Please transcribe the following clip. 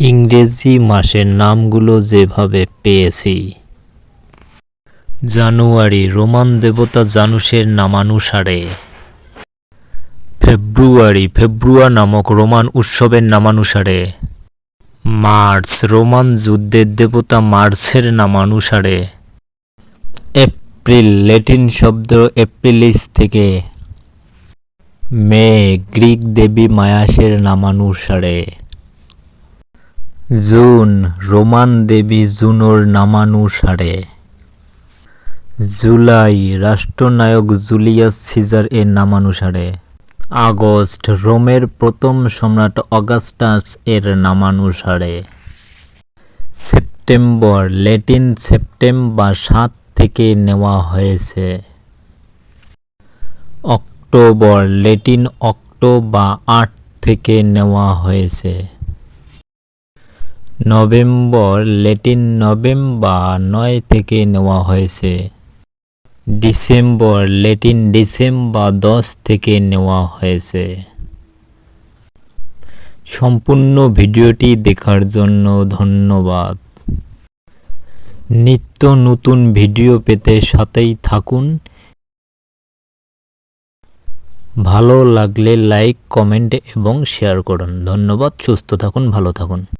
ইংরেজি মাসের নামগুলো যেভাবে পেয়েছি। জানুয়ারি, রোমান দেবতা জানুসের নামানুসারে। ফেব্রুয়ারি, ফেব্রুয়া নামক রোমান উৎসবের নামানুসারে। মার্চ, রোমান যুদ্ধের দেবতা মার্সের নামানুসারে। এপ্রিল, ল্যাটিন শব্দ এপ্রিলিস থেকে। মে, গ্রিক দেবী মায়াসের নামানুসারে। জুন, রোমান দেবী জুনোর নামানুসারে। জুলাই, রাষ্ট্রনায়ক জুলিয়াস সিজার এর নামানুসারে। আগস্ট, রোমের প্রথম সম্রাট অগাস্টাস এর নামানুসারে। সেপ্টেম্বর, ল্যাটিন সেপ্টেম্বর সাত থেকে নেওয়া হয়েছে। অক্টোবর, ল্যাটিন অক্টোবর আট থেকে নেওয়া হয়েছে। নভেম্বর ল্যাটিন নভেম্বর নয় থেকে নেওয়া হয়েছে। ডিসেম্বর ল্যাটিন ডিসেম্বর দশ থেকে নেওয়া হয়েছে। সম্পূর্ণ ভিডিওটি দেখার জন্য ধন্যবাদ। নিত্য নতুন ভিডিও পেতে সাথেই থাকুন। ভালো লাগলে লাইক, কমেন্ট এবং শেয়ার করুন। ধন্যবাদ, সুস্থ থাকুন, ভালো থাকুন।